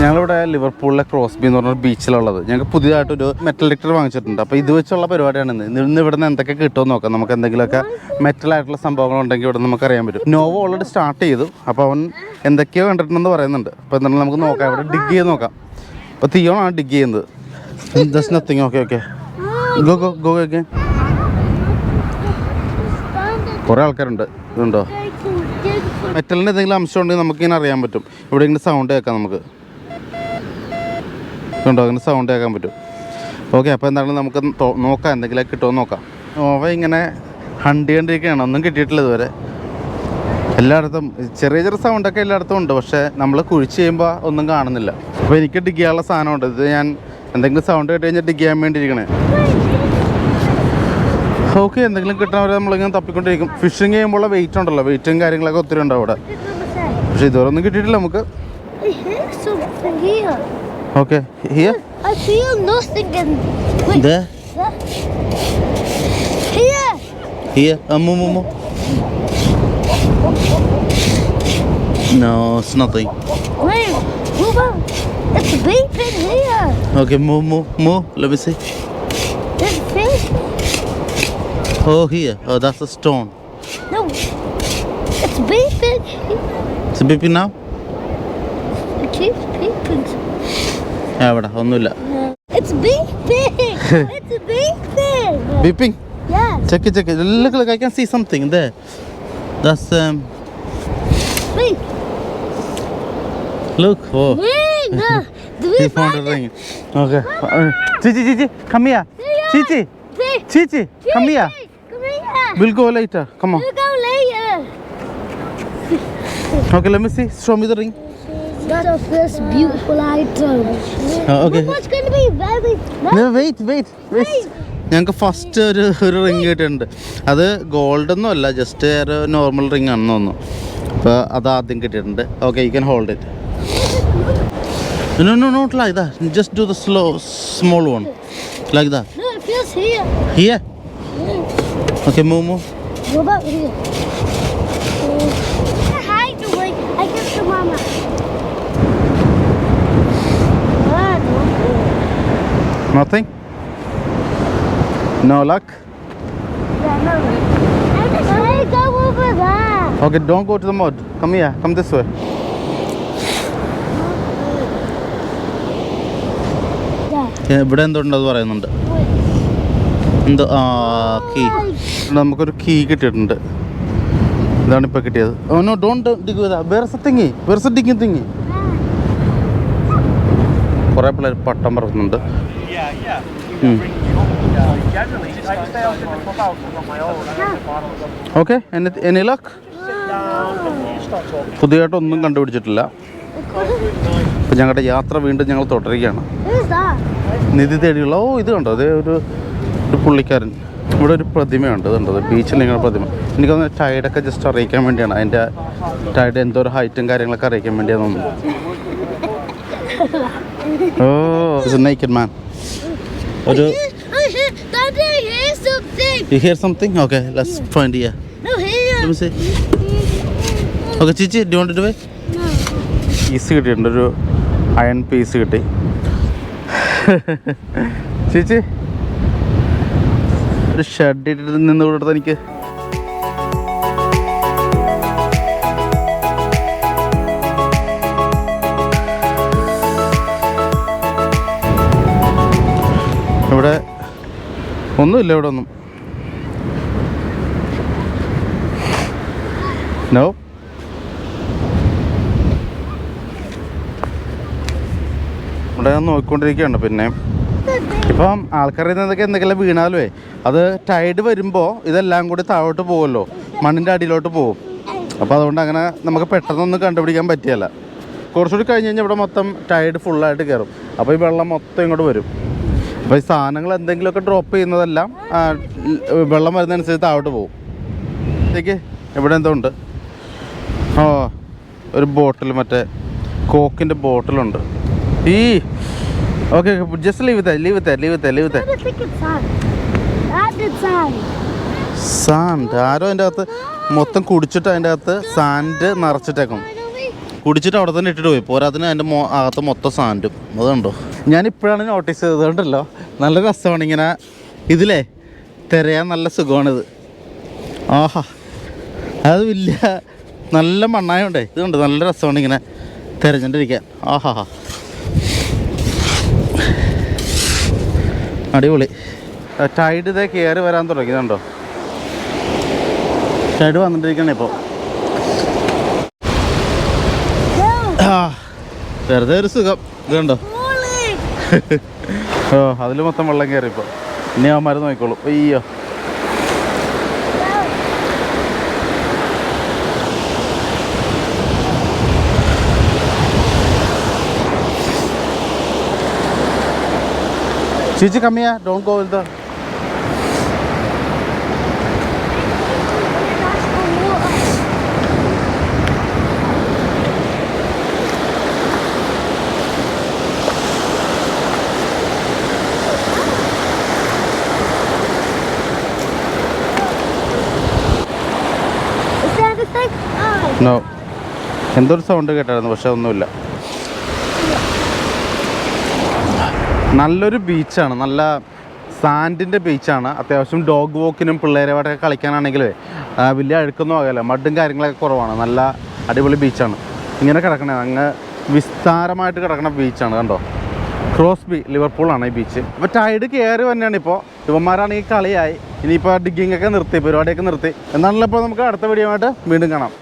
ഞങ്ങളിവിടെ ലിവർപൂളിലെ ക്രോസ്ബി എന്ന് പറഞ്ഞ ബീച്ചിലുള്ളത്. ഞങ്ങൾക്ക് പുതിയതായിട്ടൊരു മെറ്റൽ ഡിറ്റക്ടർ വാങ്ങിച്ചിട്ടുണ്ട്. അപ്പോൾ ഇത് വെച്ചുള്ള പരിപാടിയാണ് ഇന്ന്. ഇന്ന് ഇവിടെ നിന്ന് എന്തൊക്കെ കിട്ടുമെന്ന് നോക്കാം. നമുക്ക് എന്തെങ്കിലുമൊക്കെ സംഭവങ്ങൾ ഉണ്ടെങ്കിൽ ഇവിടെ നമുക്ക് അറിയാൻ പറ്റും. നോവോ ഓൾറെഡി സ്റ്റാർട്ട് ചെയ്തു. അപ്പോൾ അവൻ എന്തൊക്കെയോ കണ്ടിട്ടുണ്ടെന്ന് പറയുന്നുണ്ട്. അപ്പോൾ എന്തായാലും നമുക്ക് നോക്കാം. ഇവിടെ ഡിഗ് ചെയ്ത് നോക്കാം. അപ്പോൾ തീയോണാണ് ഡിഗ് ചെയ്യുന്നത്. Just nothing okay okay go go go okay കുറേ ആൾക്കാരുണ്ട്. ഇതുണ്ടോ? മെറ്റലിന്റെ എന്തെങ്കിലും അംശം ഉണ്ടെങ്കിൽ നമുക്കിങ്ങനെ അറിയാൻ പറ്റും. ഇവിടെ ഇങ്ങനെ സൗണ്ട് കേൾക്കാം നമുക്ക്. കണ്ടോ അങ്ങനെ സൗണ്ട് കേൾക്കാൻ പറ്റും. ഓക്കെ അപ്പോൾ എന്താണ് നമുക്ക് നോക്കാം എന്തെങ്കിലും കിട്ടുമോ നോക്കാം. ഓവ ഇങ്ങനെ ഹണ്ടി കണ്ടിരിക്കുകയാണ് ഒന്നും കിട്ടിയിട്ടില്ല ഇതുവരെ. എല്ലായിടത്തും ചെറിയ ചെറിയ സൗണ്ടൊക്കെ എല്ലായിടത്തും ഉണ്ട് പക്ഷേ നമ്മൾ കുഴിച്ച് ചെയ്യുമ്പോൾ ഒന്നും കാണുന്നില്ല. അപ്പോൾ എനിക്ക് ഡിഗ് ചെയ്യാനുള്ള സാധനമുണ്ട് ഇത് ഞാൻ എന്തെങ്കിലും സൗണ്ട് കേട്ട് കഴിഞ്ഞാൽ ഡിഗ് ചെയ്യാൻ വേണ്ടിയിരിക്കണേ. ഓക്കെ എന്തെങ്കിലും കിട്ടണവരെ നമ്മളിങ്ങനെ തപ്പിക്കൊണ്ടിരിക്കും. ഫിഷിങ് ചെയ്യുമ്പോൾ വെയിറ്റ് ഉണ്ടല്ലോ വെയിറ്റും കാര്യങ്ങളൊക്കെ ഒത്തിരി ഉണ്ടാവും അവിടെ. പക്ഷെ ഇതുവരെ ഒന്നും കിട്ടിയിട്ടില്ല നമുക്ക്. Okay, here? I feel nothing in there. Here. Here. Um, um, um, um. No, it's nothing. Wait, move on. It's beeping here. Okay, move, move, move. Let me see. It's beeping. Oh, here. Oh, that's a stone. No, it's beeping. It's beeping now? It keeps beeping. എവിടെ ഒന്നുമില്ല. Beeping. Check check look I can see something they that's Wait. ലുക്ക് ഓ Ring. uh, Do we He found a find it? ring. Okay. Uh, Chichi, Chichi, come here. Chichi, Hey, Chichi, come here. hey, Come here. We'll go later. Come on. We'll go later. Okay, let me see. Show me the ring. That's our first beautiful item. Uh, okay. What's going to be very No, wait, wait, wait. ഞങ്ങൾക്ക് first ഒരു ഒരു ring കിട്ടിയിട്ടുണ്ട് അത് gold ഒന്നും അല്ല just ഒരു normal ring ആണെന്ന് തോന്നുന്നു അപ്പോൾ അത് ആദ്യം കിട്ടിയിട്ടുണ്ട് okay you can hold it no no not like that just do the slow small one like that. Here okay move move What about here? Hi, Joey. I give to Mama. Ah, no. Nothing? No luck? Yeah, no. I just want to go over there. Okay, don't go to the mud. Come here. Come this way. ഇവിടെ എന്തുണ്ടെന്ന് പറയുന്നുണ്ട് എന്തോ ആ key നമുക്കൊരു key കിട്ടിയിട്ടുണ്ട് ഇതാണ് ഇപ്പോൾ കിട്ടിയത് oh no don't dig വേറെ തിങ്ങി വേറെ ഡിങ്ങി തിങ്ങി കുറേ പിള്ളേർ പട്ടം പറക്കുന്നുണ്ട് Yeah, Mm. Generally, I stay out in the on my own. I of. പുതിയതായിട്ടൊന്നും കണ്ടുപിടിച്ചിട്ടില്ല. അപ്പം ഞങ്ങളുടെ യാത്ര വീണ്ടും ഞങ്ങൾ തുടരുകയാണ്. നിധി തേടിയുള്ള ഓ ഇത് കണ്ടോ? അതേ ഒരു ഒരു പുള്ളിക്കാരൻ. ഇവിടെ ഒരു പ്രതിമയുണ്ട് ഇതുണ്ടത് ബീച്ചിൽ നിങ്ങളുടെ പ്രതിമ. എനിക്ക് തോന്നുന്നു ടൈഡൊക്കെ ജസ്റ്റ് അറിയിക്കാൻ വേണ്ടിയാണ്. അതിന്റെ ടൈഡ് എന്തോ ഒരു ഹൈറ്റും കാര്യങ്ങളൊക്കെ അറിയിക്കാൻ വേണ്ടിയാണ് തോന്നുന്നു. ഓ നൈക്കഡ് മാൻ ഒരു I hear, Daddy, I hear something. You hear something okay let's find here No, here. Let me see. Okay ചേച്ചി do want to way No. Piece കിട്ടിയിട്ടുണ്ട് ഒരു അയൺ പീസ് കിട്ടി ചേച്ചി ഒരു ഷെഡ് ഇട്ടിട്ട് നിന്ന് കൊടുത്ത എനിക്ക് ഒന്നുമില്ല ഇവിടെ ഒന്നും നോ ഇവിടെ ഞാൻ നോക്കിക്കൊണ്ടിരിക്കുകയാണ് പിന്നെ. ഇപ്പം ആൾക്കാരിൽ നിന്നൊക്കെ എന്തെങ്കിലും വീണാലുവേ? അത് ടൈഡ് വരുമ്പോൾ ഇതെല്ലാം കൂടി താഴോട്ട് പോകുമല്ലോ മണ്ണിന്റെ അടിയിലോട്ട് പോകും അപ്പോൾ അതുകൊണ്ട് അങ്ങനെ നമുക്ക് പെട്ടെന്നൊന്നും കണ്ടുപിടിക്കാൻ പറ്റിയല്ല. കുറച്ചുകൂടി കഴിഞ്ഞ് കഴിഞ്ഞാൽ ഇവിടെ മൊത്തം ടൈഡ് ഫുള്ളായിട്ട് കയറും അപ്പോൾ ഈ വെള്ളം മൊത്തം ഇങ്ങോട്ട് വരും. അപ്പോൾ ഈ സാധനങ്ങൾ എന്തെങ്കിലുമൊക്കെ ഡ്രോപ്പ് ചെയ്യുന്നതെല്ലാം വെള്ളം വരുന്നതനുസരിച്ച് താഴോട്ട് പോകും ഇതേക്ക് ഇവിടെ എന്തോ ഉണ്ട് ഓ ഒരു ബോട്ടിൽ മറ്റേ കോക്കിന്റെ ബോട്ടിലുണ്ട് ഈ okay just leave the leave the leave the leave the. Sand ആരോ അതിന്റെ അകത്ത് മൊത്തം കുടിച്ചിട്ട് അതിന്റെ അകത്ത് സാൻഡ് നിറച്ചിട്ടേക്കും. കുടിച്ചിട്ട് അവിടെ തന്നെ ഇട്ടിട്ട് പോയി. പോരാത്തിന് അതിന്റെ മോ അകത്ത് മൊത്തം സാൻഡും. അതുണ്ടോ ഞാനിപ്പോഴാണ് നോട്ടീസ് ചെയ്തത്. കണ്ടല്ലോ? നല്ല രസമാണ് ഇങ്ങനെ ഇതിലേ തിരയാൻ നല്ല സുഖമാണിത്. ആഹാ. അത് വലിയ നല്ല മണ്ണായോണ്ടേ. ഇതുണ്ട് നല്ല രസമാണ് ഇങ്ങനെ തിരഞ്ഞിട്ടിരിക്കാൻ. ആഹാ. അടിപൊളി. ടൈഡ് ഇതേ കയറി വരാൻ തുടങ്ങിയതുണ്ടോ ടൈഡ് വന്നിട്ടിരിക്കണേ ഇപ്പോൾ ആ വെറുതെ ഒരു സുഖം. ഇത് കണ്ടോ ഓ അതിൽ മൊത്തം വെള്ളം കയറി ഇപ്പോൾ ഇനി മരുന്ന് നോക്കിക്കോളൂ. അയ്യോ. ചേച്ചി കമ്മിയാ ഡോൺ ഗോ വിത്ത് നോ എന്തൊരു സൗണ്ട് കേട്ടായിരുന്നു പക്ഷെ ഒന്നുമില്ല നല്ലൊരു ബീച്ചാണ് നല്ല സാൻഡിന്റെ ബീച്ചാണ് അത്യാവശ്യം ഡോഗ് വോക്കിനും പിള്ളേരുമായിട്ടൊക്കെ കളിക്കാനാണെങ്കിലേ ആ, വലിയ അഴുക്കൊന്നും ആകില്ല മഡും കാര്യങ്ങളൊക്കെ കുറവാണ്. നല്ല അടിപൊളി ബീച്ചാണ് ഇങ്ങനെ കിടക്കണേ അങ്ങ് വിസ്താരമായിട്ട് കിടക്കുന്ന ബീച്ചാണ് കണ്ടോ? ക്രോസ്ബി ലിവർപൂളാണ് ഈ ബീച്ച് അപ്പോൾ ടൈഡ് കയറി തന്നെയാണ് ഇപ്പോൾ യുവന്മാരാണെങ്കിൽ കളിയായി. ഇനിയിപ്പോൾ ഡിഗ്ഗിങ്ങൊക്കെ നിർത്തി പരിപാടിയൊക്കെ നിർത്തി. എന്നാണല്ലോ ഇപ്പോൾ നമുക്ക് അടുത്ത വീഡിയോ വീണ്ടും കാണാം.